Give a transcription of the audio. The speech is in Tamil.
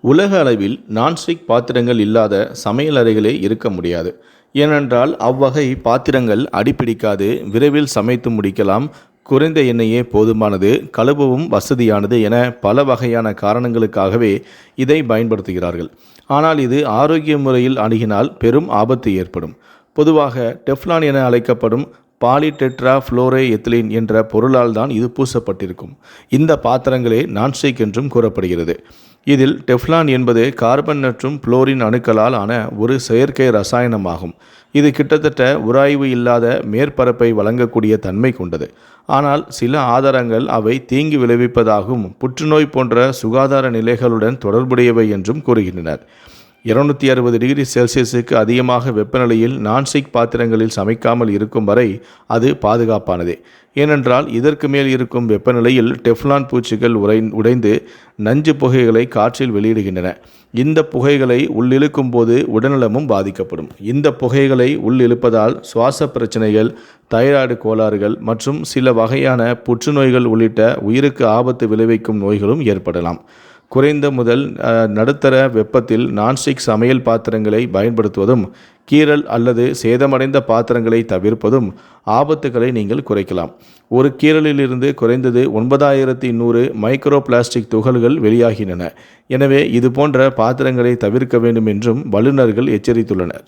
உலக அளவில் நான்ஸ்டிக் பாத்திரங்கள் இல்லாத சமையல் அறைகளே இருக்க முடியாது. ஏனென்றால் அவ்வகை பாத்திரங்கள் அடிப்பிடிக்காது விரைவில் சமைத்து முடிக்கலாம். குறைந்த எண்ணெயே போதுமானது கழுவவும் வசதியானது என பல வகையான காரணங்களுக்காகவே இதை பயன்படுத்துகிறார்கள். ஆனால் இது ஆரோக்கிய முறையில் அணுகினால் பெரும் ஆபத்து ஏற்படும். பொதுவாக டெஃப்லான் என அழைக்கப்படும் பாலிடெட்ரா ஃப்ளோரே எத்திலின் என்ற பொருளால் தான் இது பூசப்பட்டிருக்கும். இந்த பாத்திரங்களே நான்ஸ்டிக் என்றும் கூறப்படுகிறது. இதில் டெஃப்லான் என்பது கார்பன் மற்றும் புளோரின் அணுக்களால் ஆன ஒரு செயற்கை ரசாயனமாகும். இது கிட்டத்தட்ட உராய்வு இல்லாத மேற்பரப்பை வழங்கக்கூடிய தன்மை கொண்டது. ஆனால் சில ஆதாரங்கள் அவை தீங்கு விளைவிப்பதாகவும் புற்றுநோய் போன்ற சுகாதார நிலைகளுடன் தொடர்புடையவை என்றும் கூறுகின்றனர். இருநூத்தி அறுபது டிகிரி செல்சியஸுக்கு அதிகமாக வெப்பநிலையில் நான்ஸ்டிக் பாத்திரங்களில் சமைக்காமல் இருக்கும் வரை அது பாதுகாப்பானது. ஏனென்றால் இதற்கு மேல் இருக்கும் வெப்பநிலையில் டெஃப்லான் பூச்சிகள் உரை உடைந்து நஞ்சு புகைகளை காற்றில் வெளியிடுகின்றன. இந்த புகைகளை உள்ளிழுக்கும் போது உடல்நலமும் பாதிக்கப்படும். இந்த புகைகளை உள்ளிழுப்பதால் சுவாச பிரச்சனைகள் தைராய்டு கோளாறுகள் மற்றும் சில வகையான புற்றுநோய்கள் உள்ளிட்ட உயிருக்கு ஆபத்து விளைவிக்கும் நோய்களும் ஏற்படலாம். குறைந்த முதல் நடுத்தர வெப்பத்தில் நான்ஸ்டிக் சமையல் பாத்திரங்களை பயன்படுத்துவதும் கீறல் அல்லது சேதமடைந்த பாத்திரங்களை தவிர்ப்பதும் ஆபத்துகளை நீங்கள் குறைக்கலாம். ஒரு கீறலிலிருந்து குறைந்தது ஒன்பதாயிரத்தி நூறு மைக்ரோ பிளாஸ்டிக் துகள்கள் வெளியாகின்றன. எனவே இது போன்ற பாத்திரங்களை தவிர்க்க வேண்டும் என்றும் வல்லுநர்கள் எச்சரித்துள்ளனர்.